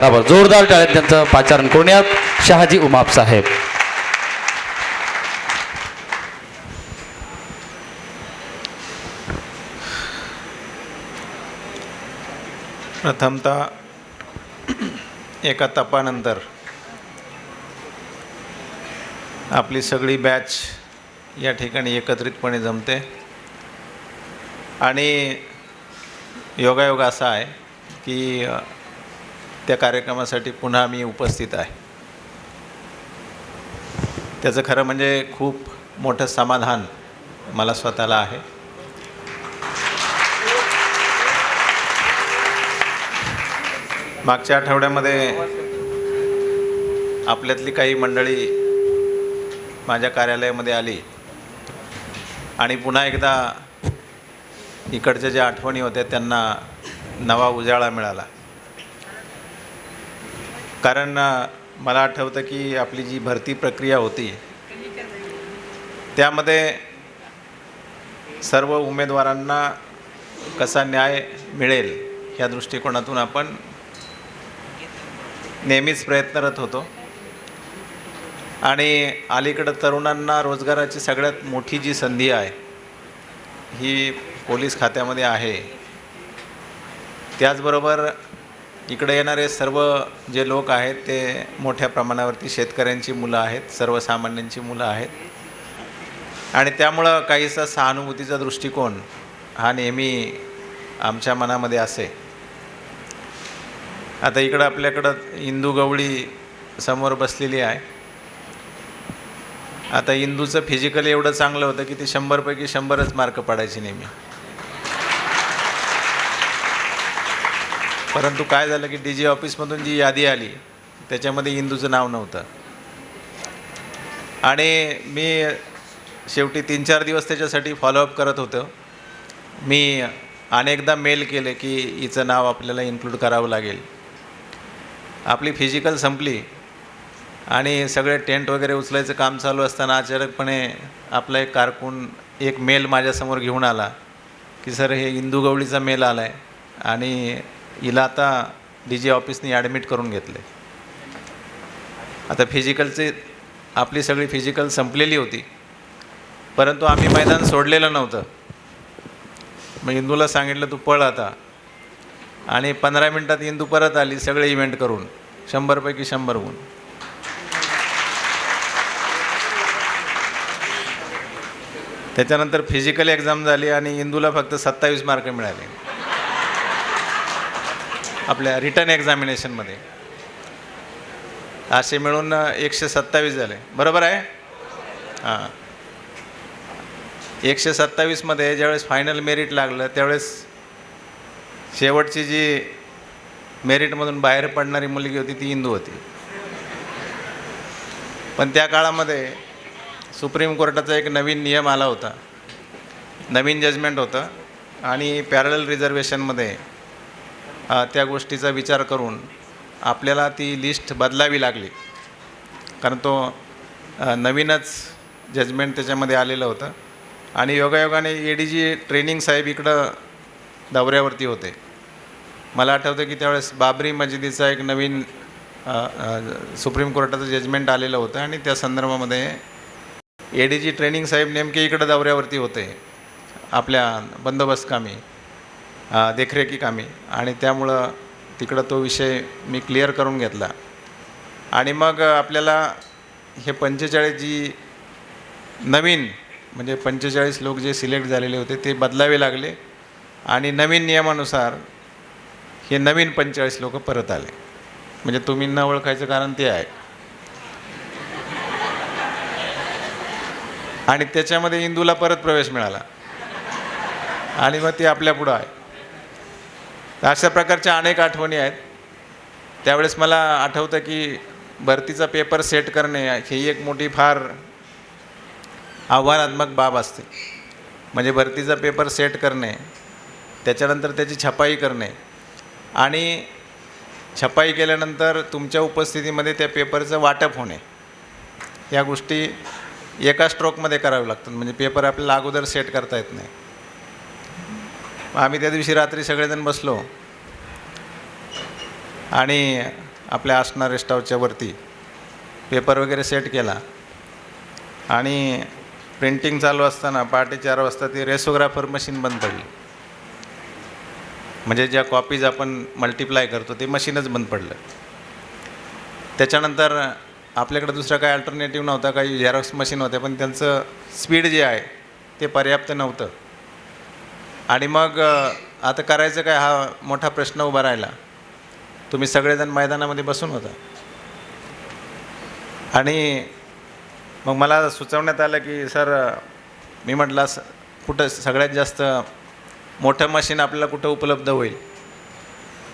बरोबर जोरदार टाळ्यात त्यांचं पाचारण कोण्यात शहाजी उमाप साहेब. प्रथमतः एका तपानंतर आपली सगळी बॅच या ठिकाणी एकत्रितपणे जमते. आणि योगायोग असा आहे की त्या कार्यक्रमासाठी पुन्हा मी उपस्थित आहे. त्याचं खरं म्हणजे खूप मोठं समाधान मला स्वतःला आहे. मागच्या आठवड्यामध्ये आपल्यातली काही मंडळी माझ्या कार्यालयामध्ये आली आणि पुन्हा एकदा इकडच्या ज्या आठवणी होत्या त्यांना नवा उजाळा मिळाला. कारण मला आठवतं की आपली जी भरती प्रक्रिया होती त्यामध्ये सर्व उमेदवारांना कसा न्याय मिळेल ह्या दृष्टिकोनातून आपण नेहमीच प्रयत्नरत होतो. आणि अलीकडं तरुणांना रोजगाराची सगळ्यात मोठी जी संधी आहे ही पोलीस खात्यामध्ये आहे. त्याचबरोबर इकडे येणारे सर्व जे लोक आहेत ते मोठ्या प्रमाणावरती शेतकऱ्यांची मुलं आहेत सर्वसामान्यांची मुलं आहेत. आणि त्यामुळं काहीसा सहानुभूतीचा दृष्टिकोन हा नेहमी आमच्या मनामध्ये असे. आता इकडं आपल्याकडं इंदू गवळी समोर बसलेली आहे. आता इंदूचं फिजिकल एवढं चांगलं होतं की ती शंभरपैकी शंभरच मार्क पडायची नेहमी. परंतु काय झालं की डी जी ऑफिसमधून जी यादी आली त्याच्यामध्ये इंदूचं नाव नव्हतं. आणि मी शेवटी तीन चार दिवस त्याच्यासाठी फॉलोअप करत होतो. मी अनेकदा मेल केले की हिचं नाव आपल्याला इन्क्लूड करावं लागेल. आपली फिजिकल संपली आणि सगळे टेंट वगैरे उचलायचं काम चालू असताना अचानकपणे आपला एक कारकून एक मेल माझ्यासमोर घेऊन आला की सर हे इंदू गवळीचा मेल आला आहे आणि हिला आता डी जी ऑफिसनी ॲडमिट करून घेतले. आता फिजिकलचे आपली सगळी फिजिकल संपलेली होती. परंतु आम्ही मैदान सोडलेलं नव्हतं. मग इंदूला सांगितलं तू पळ आता. आणि पंधरा मिनटात इंदू परत आली सगळे इव्हेंट करून. शंभरपैकी शंभर गुण त्याच्यानंतर फिजिकल एक्झाम झाली आणि इंदूला फक्त सत्तावीस मार्क मिळाले. आपल्या रिटर्न एक्झामिनेशनमध्ये असे मिळून एकशे सत्तावीस झाले. बरोबर आहे? हां. एकशे सत्तावीसमध्ये ज्यावेळेस फायनल मेरिट लागलं त्यावेळेस शेवटची जी मेरिटमधून बाहेर पडणारी मुलगी होती ती हिंदू होती. पण त्या काळामध्ये सुप्रीम कोर्टाचा एक नवीन नियम आला होता. नवीन जजमेंट होतं. आणि पॅरल रिझर्वेशनमध्ये त्या गोष्टीचा विचार करून आपल्याला ती लिस्ट बदलावी लागली. कारण तो नवीनच जजमेंट त्याच्यामध्ये आलेलं होतं. आणि योगायोगाने ए डी जी ट्रेनिंग साहेब इकडं दौऱ्यावरती होते. मला आठवतं की त्यावेळेस बाबरी मस्जिदीचा एक नवीन सुप्रीम कोर्टाचं जजमेंट आलेलं होतं आणि त्या संदर्भामध्ये ए डी जी ट्रेनिंग साहेब नेमके इकडं दौऱ्यावरती होते. आपल्या बंदोबस्त कामी. देखरेखी कामी आणि त्यामुळं तिकडं तो विषय मी क्लिअर करून घेतला. आणि मग आपल्याला हे पंचेचाळीस जी नवीन म्हणजे पंचेचाळीस लोक जे सिलेक्ट झालेले होते ते बदलावे लागले. आणि नवीन नियमानुसार हे नवीन पंचेचाळीस लोक परत आले. म्हणजे तुम्ही न ओळखायचं कारण ते आहे. आणि त्याच्यामध्ये इंदूला परत प्रवेश मिळाला. आणि मग ती आपल्या पुढं आहे. अशा प्रकारच्या अनेक आठवणी आहेत. त्यावेळेस मला आठवतं की भरतीचा पेपर सेट करणे ही एक मोठी फार आव्हानात्मक बाब असते. म्हणजे भरतीचा पेपर सेट करणे त्याच्यानंतर त्याची छपाई करणे आणि छपाई केल्यानंतर तुमच्या उपस्थितीमध्ये त्या पेपरचं वाटप होणे. या गोष्टी एका स्ट्रोकमध्ये कराव्या लागतात. म्हणजे पेपर आपल्याला अगोदर सेट करता येत नाही. आम्ही त्या दिवशी रात्री सगळेजण बसलो. आणि आपल्या आसना रेस्ट वरती पेपर वगैरे सेट केला. आणि प्रिंटिंग चालू असताना पहाटे चार वाजता ती रेसोग्राफर मशीन बंद पडली. म्हणजे ज्या कॉपीज आपण मल्टिप्लाय करतो ते मशीनच बंद पडलं. त्याच्यानंतर आपल्याकडे दुसरा काही अल्टरनेटिव्ह नव्हता काही झेरॉक्स मशीन होत्या पण त्यांचं स्पीड जे आहे ते पर्याप्त नव्हतं. आणि मग आता करायचं काय? हा मोठा प्रश्न उभा राहिला. तुम्ही सगळेजण मैदानामध्ये बसून होता. आणि मग मला सुचवण्यात आलं की सर मी म्हटलं स कुठं सगळ्यात जास्त मोठं मशीन आपल्याला कुठं उपलब्ध होईल?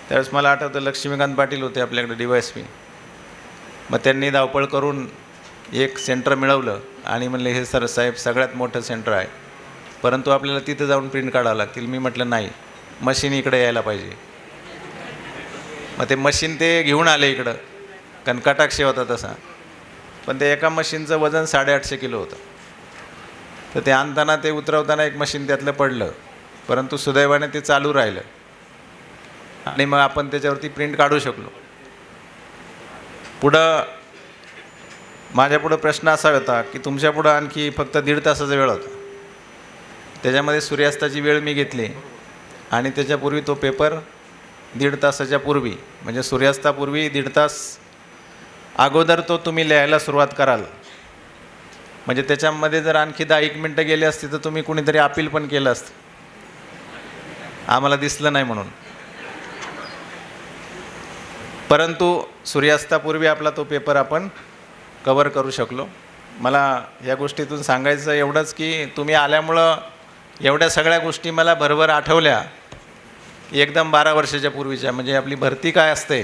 त्यावेळेस मला आठवतं लक्ष्मीकांत पाटील होते आपल्याकडे डी वाय एस पी. मग त्यांनी धावपळ करून एक सेंटर मिळवलं आणि म्हणले हे सर साहेब सगळ्यात मोठं सेंटर आहे. परंतु आपल्याला तिथं जाऊन प्रिंट काढावं लागतील. मी म्हटलं नाही मशीन इकडे यायला पाहिजे. मग ते मशीन ते घेऊन आले इकडं. कारण कटाक्षे होता तसा. पण ते एका मशीनचं वजन साडेआठशे किलो होतं. तर ते आणताना ते उतरवताना एक मशीन त्यातलं पडलं. परंतु सुदैवाने ते चालू राहिलं. आणि मग आपण त्याच्यावरती प्रिंट काढू शकलो. पुढं माझ्यापुढं प्रश्न असा होता की तुमच्यापुढं आणखी फक्त दीड तासाचा वेळ होता. त्याच्यामध्ये सूर्यास्ताची वेळ मी घेतली. आणि त्याच्यापूर्वी तो पेपर दीड तासाच्या पूर्वी म्हणजे सूर्यास्तापूर्वी दीड तास अगोदर तो तुम्ही लिहायला सुरुवात कराल. म्हणजे त्याच्यामध्ये जर आणखी दहा एक मिनटं गेली असते तर तुम्ही कुणीतरी अपील पण केलं असतं. आम्हाला दिसलं नाही म्हणून. परंतु सूर्यास्तापूर्वी आपला तो पेपर आपण कवर करू शकलो. मला या गोष्टीतून सांगायचं एवढंच की तुम्ही आल्यामुळं एवढ्या सगळ्या गोष्टी मला भरभर आठवल्या. एकदम बारा वर्षाच्या पूर्वीच्या म्हणजे आपली भरती काय असते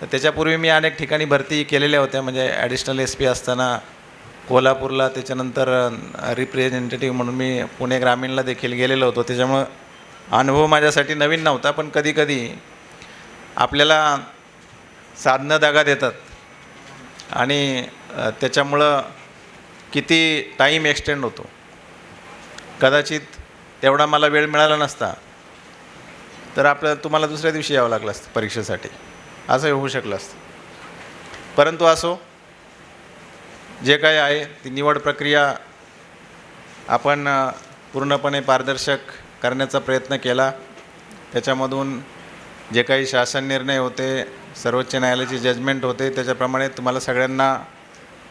तर त्याच्यापूर्वी मी अनेक ठिकाणी भरती केलेल्या होत्या म्हणजे ॲडिशनल एस पी असताना कोल्हापूरला त्याच्यानंतर रिप्रेझेंटेटिव्ह म्हणून मी पुणे ग्रामीणला देखील गेलेलो होतो. त्याच्यामुळं अनुभव माझ्यासाठी नवीन नव्हता पण कधीकधी आपल्याला साधनं दागा देतात. आणि त्याच्यामुळं किती टाईम एक्सटेंड होतो. कदाचित तेवढा मला वेळ मिळाला नसता तर आपलं तुम्हाला दुसऱ्या दिवशी यावं लागलं असतं परीक्षेसाठी. असं होऊ शकलं असतं. परंतु असो जे काही आहे ती निवड प्रक्रिया आपण पूर्णपणे पारदर्शक करण्याचा प्रयत्न केला. त्याच्यामधून जे काही शासन निर्णय होते सर्वोच्च न्यायालयाचे जजमेंट होते त्याच्याप्रमाणे तुम्हाला सगळ्यांना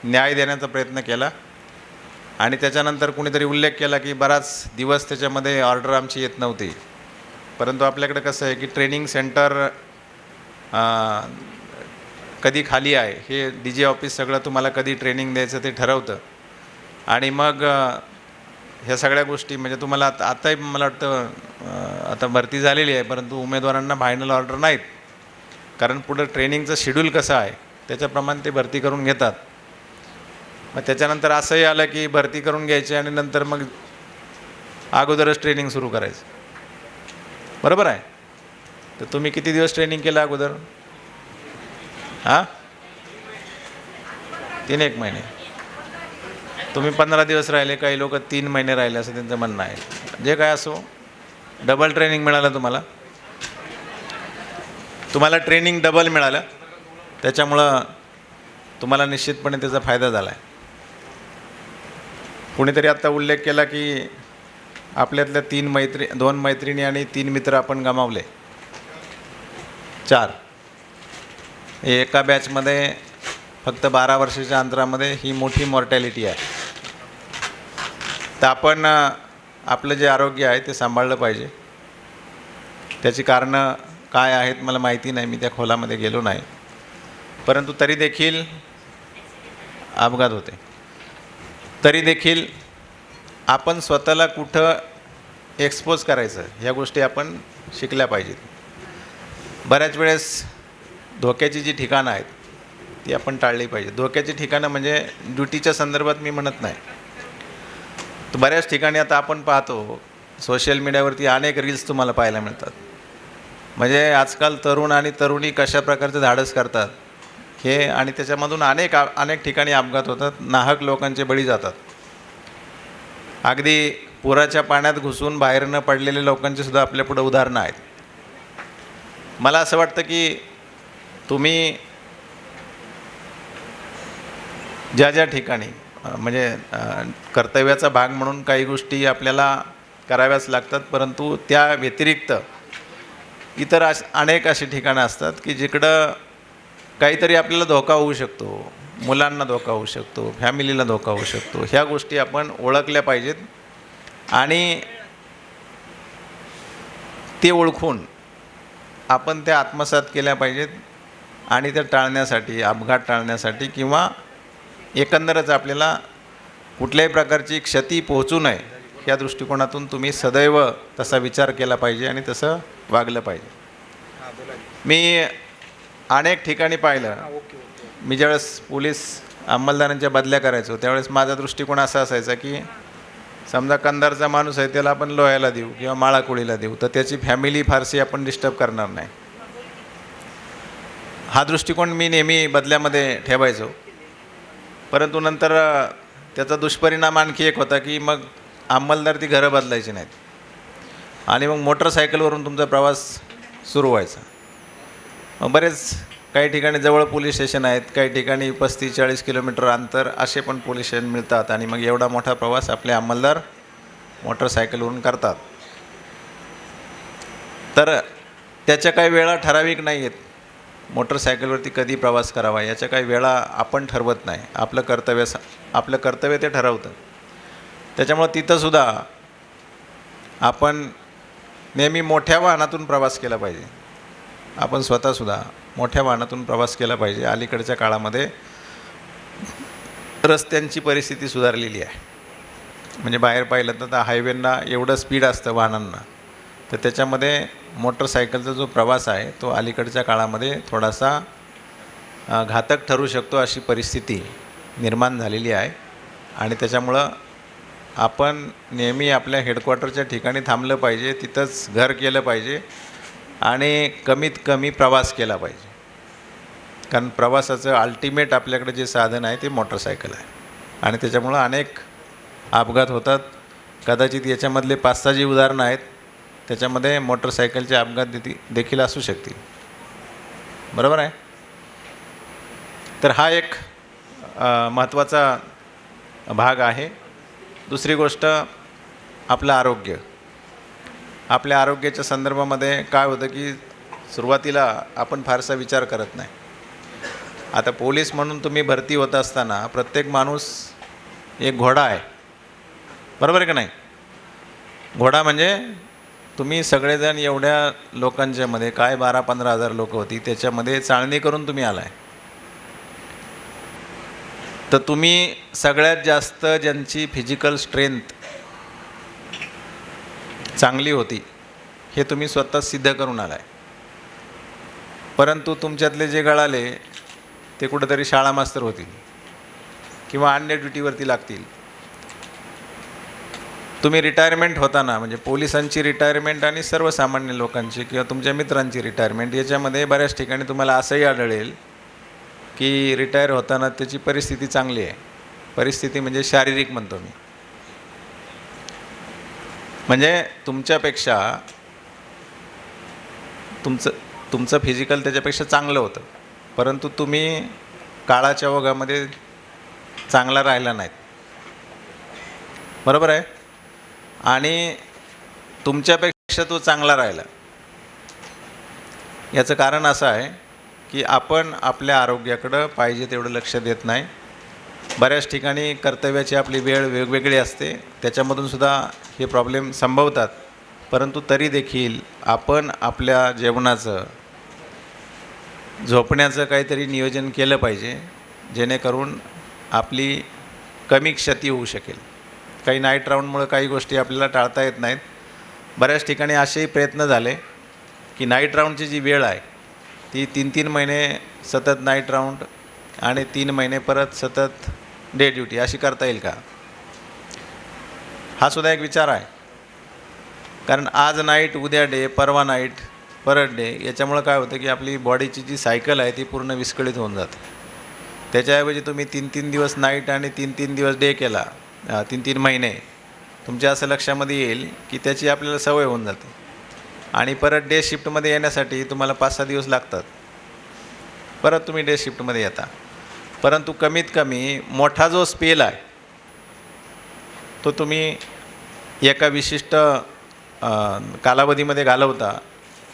न्याय देण्याचा प्रयत्न केला. आणि त्याच्यानंतर कुणीतरी उल्लेख केला की बराच दिवस त्याच्यामध्ये ऑर्डर आमची येत नव्हती. परंतु आपल्याकडे कसं आहे की ट्रेनिंग सेंटर कधी खाली आहे हे डी जे ऑफिस सगळं तुम्हाला कधी ट्रेनिंग द्यायचं ते ठरवतं. आणि मग ह्या सगळ्या गोष्टी म्हणजे तुम्हाला आता आताही मला वाटतं आता भरती झालेली आहे परंतु उमेदवारांना फायनल ऑर्डर नाहीत. कारण पुढं ट्रेनिंगचं शेड्यूल कसं आहे त्याच्याप्रमाणे ते भरती करून घेतात. मग त्याच्यानंतर असंही आलं की भरती करून घ्यायची आणि नंतर मग अगोदरच ट्रेनिंग सुरू करायचं. बरोबर आहे? तर तुम्ही किती दिवस ट्रेनिंग केलं अगोदर? हां? तीन एक महिने. तुम्ही पंधरा दिवस राहिले काही लोक तीन महिने राहिले असं त्यांचं म्हणणं आहे. जे काय असो डबल ट्रेनिंग मिळालं तुम्हाला. तुम्हाला ट्रेनिंग डबल मिळालं. त्याच्यामुळं तुम्हाला निश्चितपणे त्याचा फायदा झाला आहे कुणीतरी आत्ता उल्लेख केला की आपल्यातल्या तीन मैत्री दोन मैत्रिणी आणि तीन मित्र आपण गमावले. चार. एका बॅचमध्ये फक्त बारा वर्षाच्या अंतरामध्ये ही मोठी मॉर्टॅलिटी आहे. तर आपण आपलं जे आरोग्य आहे ते सांभाळलं पाहिजे. त्याची कारणं काय आहेत मला माहिती नाही मी त्या खोलामध्ये गेलो नाही. परंतु तरी देखील अपघात होते. तरी देखील आपण स्वतःला कुठं एक्सपोज करायचं ह्या गोष्टी आपण शिकल्या पाहिजेत. बऱ्याच वेळेस धोक्याची जी ठिकाणं आहेत ती आपण टाळली पाहिजे धोक्याची ठिकाणं म्हणजे ड्युटीच्या संदर्भात मी म्हणत नाही. तर बऱ्याच ठिकाणी आता आपण पाहतो सोशल मीडियावरती अनेक रील्स तुम्हाला पाहायला मिळतात. म्हणजे आजकाल तरुण आणि तरुणी कशा प्रकारचे धाडस करतात हे आणि त्याच्यामधून अनेक अनेक ठिकाणी अपघात होतात. नाहक लोकांचे बळी जातात. अगदी पुराच्या पाण्यात घुसून बाहेर न पडलेल्या लोकांची सुद्धा आपल्यापुढं उदाहरणं आहेत. मला असं वाटतं की तुम्ही ज्या ज्या ठिकाणी म्हणजे कर्तव्याचा भाग म्हणून काही गोष्टी आपल्याला कराव्याच लागतात परंतु त्या व्यतिरिक्त इतर अश अनेक अशी ठिकाणं असतात की जिकडं काहीतरी आपल्याला धोका होऊ शकतो मुलांना धोका होऊ शकतो फॅमिलीला धोका होऊ शकतो ह्या गोष्टी आपण ओळखल्या पाहिजेत. आणि ते ओळखून आपण त्या आत्मसात केल्या पाहिजेत आणि त्या टाळण्यासाठी अपघात टाळण्यासाठी किंवा एकंदरच आपल्याला कुठल्याही प्रकारची क्षती पोहोचू नये या दृष्टिकोनातून तुम्ही सदैव तसा विचार केला पाहिजे आणि तसं वागलं पाहिजे. मी अनेक ठिकाणी पाहिलं. मी ज्यावेळेस पोलीस अंमलदारांच्या बदल्या करायचो त्यावेळेस माझा दृष्टिकोन असा असायचा की समजा कंदारचा माणूस आहे त्याला आपण लोह्याला देऊ किंवा माळाकोळीला देऊ तर त्याची फॅमिली फारशी आपण डिस्टर्ब करणार नाही. हा दृष्टिकोन मी नेहमी बदल्यामध्ये ठेवायचो. परंतु नंतर त्याचा दुष्परिणाम आणखी एक होता की मग अंमलदार ती घरं बदलायची नाहीत. आणि मग मोटरसायकलवरून तुमचा प्रवास सुरू व्हायचा. बरेच काही ठिकाणी जवळ पोलीस स्टेशन आहेत काही ठिकाणी पस्तीस चाळीस किलोमीटर अंतर असे पण पोलीस स्टेशन मिळतात आणि मग एवढा मोठा प्रवास आपले अंमलदार मोटरसायकलवरून करतात. तर त्याच्या काही वेळा ठराविक नाही आहेत मोटरसायकलवरती कधी प्रवास करावा याच्या काही वेळा आपण ठरवत नाही. आपलं कर्तव्य स- आपलं कर्तव्य ते ठरवतं. त्याच्यामुळं तिथंसुद्धा आपण नेहमी मोठ्या वाहनातून प्रवास केला पाहिजे. आपण स्वतःसुद्धा मोठ्या वाहनातून प्रवास केला पाहिजे. अलीकडच्या काळामध्ये रस्त्यांची परिस्थिती सुधारलेली आहे. म्हणजे बाहेर पाहिलं तर त्या हायवेंना एवढं स्पीड असतं वाहनांना. तर त्याच्यामध्ये मोटरसायकलचा जो प्रवास आहे तो अलीकडच्या काळामध्ये थोडासा घातक ठरू शकतो अशी परिस्थिती निर्माण झालेली आहे. आणि त्याच्यामुळं आपण नेहमी आपल्या हेडक्वार्टरच्या ठिकाणी थांबलं पाहिजे तिथंच घर केलं पाहिजे. आणि कमीत कमी प्रवास केला पाहिजे. कारण प्रवासाचं अल्टिमेट आपल्याकडे जे साधन आहे ते मोटरसायकल आहे. आणि त्याच्यामुळं अनेक अपघात होतात. कदाचित याच्यामधले पाच सहा जी उदाहरणं आहेत त्याच्यामध्ये मोटरसायकलचे अपघात देखी देखील असू शकतील. बरोबर आहे? तर हा एक महत्त्वाचा भाग आहे. दुसरी गोष्ट आपलं आरोग्य. आपल्या आरोग्याच्या संदर्भामध्ये काय होतं की सुरुवातीला आपण फारसा विचार करत नाही. आता पोलीस म्हणून तुम्ही भरती होत असताना प्रत्येक माणूस एक घोडा आहे. बरोबर आहे का नाही? घोडा म्हणजे तुम्ही सगळेजण एवढ्या लोकांच्यामध्ये काय बारा पंधरा हजार लोक होती त्याच्यामध्ये चाळणी करून तुम्ही आलाय. तर तुम्ही सगळ्यात जास्त ज्यांची फिजिकल स्ट्रेंथ चांगली होती. हे तुम्ही स्वतः सिद्ध करून आलाय. परंतु तुमच्यातले जे गळाले ते कुठंतरी शाळा मास्तर होतील किंवा अन्य ड्युटीवरती लागतील. तुम्ही रिटायरमेंट होताना म्हणजे पोलिसांची रिटायरमेंट आणि सर्वसामान्य लोकांची किंवा तुमच्या मित्रांची रिटायरमेंट याच्यामध्ये बऱ्याच ठिकाणी तुम्हाला असंही आढळेल की रिटायर होताना त्याची परिस्थिती चांगली आहे. परिस्थिती म्हणजे शारीरिक म्हणतो मी. म्हणजे तुमच्यापेक्षा तुमचं तुमचं फिजिकल त्याच्यापेक्षा चांगलं होतं. परंतु तुम्ही काळाच्या ओघामध्ये चांगला राहिला नाहीत. बरोबर आहे? आणि तुमच्यापेक्षा तो चांगला राहिला. याचं कारण असं आहे की आपण आपल्या आरोग्याकडं पाहिजे तेवढं लक्ष देत नाही. बऱ्याच ठिकाणी कर्तव्याची आपली वेळ वेगवेगळी असते. त्याच्यामधून सुद्धा हे प्रॉब्लेम संभवतात. परंतु तरी देखील आपण आपल्या जेवणाचं झोपण्याचं काहीतरी नियोजन केलं पाहिजे जेणेकरून आपली कमी क्षती होऊ शकेल. काही नाईट राऊंडमुळं काही गोष्टी आपल्याला टाळता येत नाहीत. बऱ्याच ठिकाणी असेही प्रयत्न झाले की नाईट राऊंडची जी वेळ आहे ती तीन तीन महिने सतत नाईट राऊंड आणि तीन महिने परत सतत डे ड्युटी अशी करता येईल का? हा सुद्धा एक विचार आहे. कारण आज नाईट उद्या डे परवा नाईट परत डे याच्यामुळं काय होतं की आपली बॉडीची जी सायकल आहे ती पूर्ण विस्कळीत होऊन जाते. त्याच्याऐवजी तुम्ही तीन तीन दिवस नाईट आणि तीन तीन दिवस डे केला तीन तीन महिने तुमच्या असं लक्षामध्ये येईल की त्याची आपल्याला सवय होऊन जाते. आणि परत डे शिफ्टमध्ये येण्यासाठी तुम्हाला पाच सहा दिवस लागतात. परत तुम्ही डे शिफ्टमध्ये येता. परंतु कमीत कमी मोठा जो स्पेल आहे तो तुम्ही एका विशिष्ट कालावधीमध्ये घालवता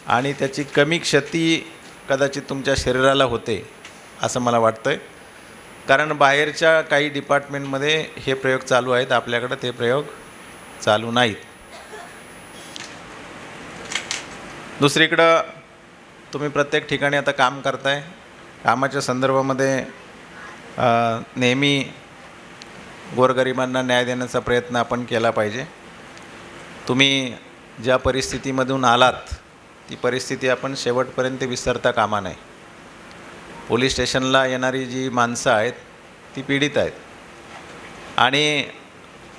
आणि त्याची कमी क्षती कदाचित तुमच्या शरीराला होते असं मला वाटतं आहे कारण बाहेरच्या काही डिपार्टमेंटमध्ये हे प्रयोग चालू आहेत आपल्याकडं ते प्रयोग चालू नाहीत. दुसरीकडं तुम्ही प्रत्येक ठिकाणी आता काम करताय कामाच्या संदर्भामध्ये नेहमी गोरगरिबांना न्याय देण्याचा प्रयत्न आपण केला पाहिजे. तुम्ही ज्या परिस्थितीमधून आलात ती परिस्थिती आपण शेवटपर्यंत विसरता कामा नये. पोलीस स्टेशनला येणारी जी माणसं आहेत ती पीडित आहेत. आणि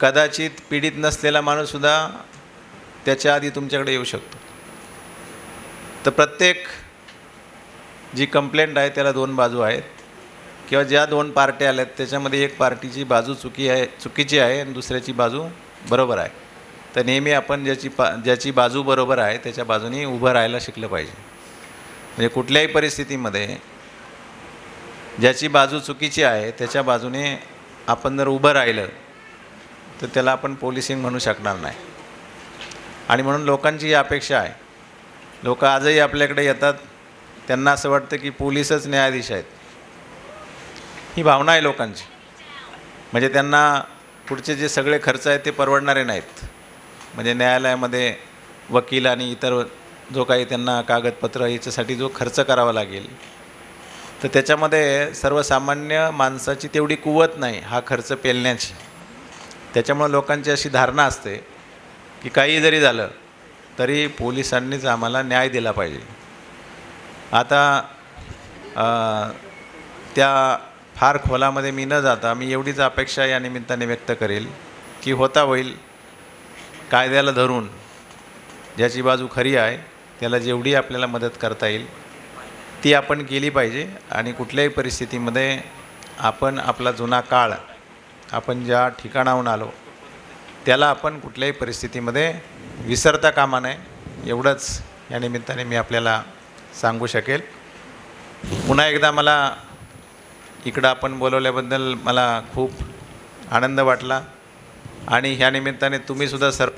कदाचित पीडित नसलेला माणूससुद्धा त्याच्या आधी तुमच्याकडे येऊ शकतो. तर प्रत्येक जी कंप्लेंट आहे त्याला दोन बाजू आहेत. किंवा ज्या दोन पार्ट्या आल्यात त्याच्यामध्ये एक पार्टीची बाजू चुकी आहे चुकीची आहे आणि दुसऱ्याची बाजू बरोबर आहे. तर नेहमी आपण ज्याची पा ज्याची बाजू बरोबर आहे त्याच्या बाजूनी उभं राहायला शिकलं पाहिजे. म्हणजे कुठल्याही परिस्थितीमध्ये ज्याची बाजू चुकीची आहे त्याच्या बाजूने आपण जर उभं राहिलं तर त्याला आपण पोलिसिंग म्हणू शकणार नाही. आणि म्हणून लोकांची ही अपेक्षा आहे. लोक आजही आपल्याकडे येतात त्यांना असं वाटतं की पोलीसच न्यायाधीश आहेत. ही भावना आहे लोकांची. म्हणजे त्यांना पुढचे जे सगळे खर्च आहेत ते परवडणारे नाहीत. म्हणजे न्यायालयामध्ये वकील आणि इतर जो काही त्यांना कागदपत्र याच्यासाठी जो खर्च करावा लागेल तर त्याच्यामध्ये सर्वसामान्य माणसाची तेवढी कुवत नाही हा खर्च पेलण्याची. त्याच्यामुळं लोकांची अशी धारणा असते की काही जरी झालं तरी पोलिसांनीच आम्हाला न्याय दिला पाहिजे. आता त्या फार खोलामध्ये मी न जाता मी एवढीच अपेक्षा या निमित्ताने व्यक्त करेल की होता होईल कायद्याला धरून ज्याची बाजू खरी आहे त्याला जेवढी आपल्याला मदत करता येईल ती आपण केली पाहिजे आणि कुठल्याही परिस्थितीमध्ये आपण आपला जुना काळ आपण ज्या ठिकाणाहून आलो त्याला आपण कुठल्याही परिस्थितीमध्ये विसरता कामा नये एवढंच या निमित्ताने मी आपल्याला सांगू शकेल. पुन्हा एकदा मला इकडं आपण बोलवल्याबद्दल मला खूप आनंद वाटला. आणि ह्या निमित्ताने तुम्हीसुद्धा सर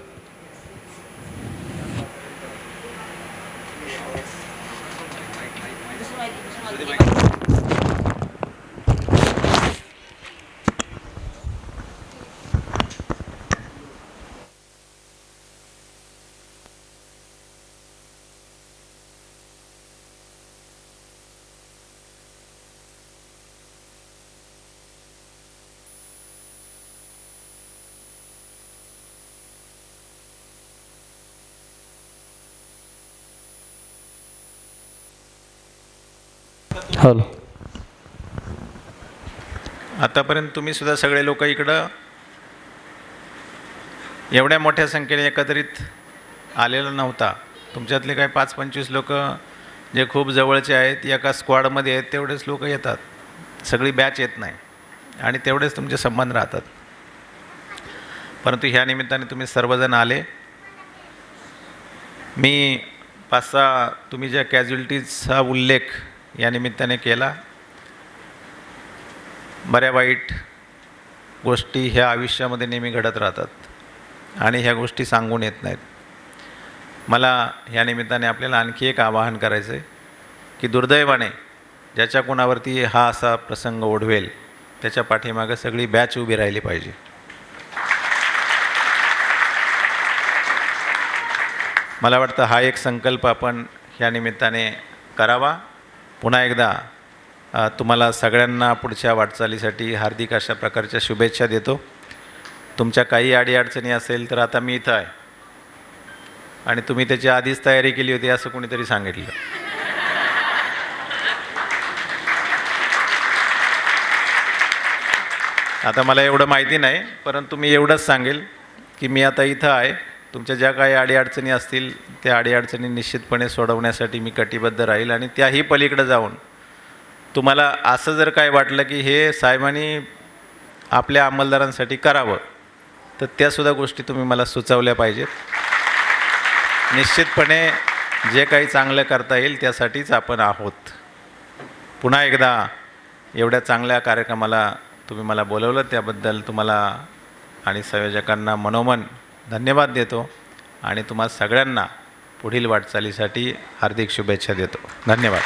हॅलो. आतापर्यंत तुम्ही सुद्धा सगळे लोक इकडं एवढ्या मोठ्या संख्येने एकत्रित आलेला नव्हता. तुमच्यातले काही पाच पंचवीस लोक जे खूप जवळचे आहेत एका स्क्वॉडमध्ये आहेत तेवढेच लोक येतात. सगळी बॅच येत नाही. आणि तेवढेच तुमचे संबंध राहतात. परंतु ह्या निमित्ताने तुम्ही सर्वजण आले. मी पाच सहा तुम्ही ज्या कॅज्युलिटीजचा उल्लेख या निमित्ताने केला. बऱ्या वाईट गोष्टी ह्या आयुष्यामध्ये नेहमी घडत राहतात आणि ह्या गोष्टी सांगून येत नाहीत. मला ह्या निमित्ताने आपल्याला आणखी एक आवाहन करायचं आहे की दुर्दैवाने ज्याच्या कोणावरती हा असा प्रसंग ओढवेल त्याच्या पाठीमागं सगळी बॅच उभी राहिली पाहिजे. मला वाटतं हा एक संकल्प आपण ह्या निमित्ताने करावा. पुन्हा एकदा तुम्हाला सगळ्यांना पुढच्या वाटचालीसाठी हार्दिक अशा प्रकारच्या शुभेच्छा देतो. तुमच्या काही अडीअडचणी असेल तर आता मी इथं आहे. आणि तुम्ही त्याची आधीच तयारी केली होती असं कोणीतरी सांगितलं. आता मला एवढं माहिती नाही परंतु मी एवढंच सांगेल की मी आता इथं आहे. तुमच्या ज्या काही अडीअडचणी असतील त्या अडीअडचणी निश्चितपणे सोडवण्यासाठी मी कटिबद्ध राहील आणि त्याही पलीकडे जाऊन तुम्हाला असं जर काय वाटलं की हे साहेबांनी आपल्या अंमलदारांसाठी करावं तर त्यासुद्धा गोष्टी तुम्ही मला सुचवल्या पाहिजेत. निश्चितपणे जे काही चांगलं करता येईल त्यासाठीच आपण आहोत. पुन्हा एकदा एवढ्या चांगल्या कार्यक्रमाला तुम्ही मला बोलवलं त्याबद्दल तुम्हाला आणि संयोजकांना मनोमन धन्यवाद देतो आणि तुम्हा सगळ्यांना पुढील वाटचालीसाठी हार्दिक शुभेच्छा देतो. धन्यवाद.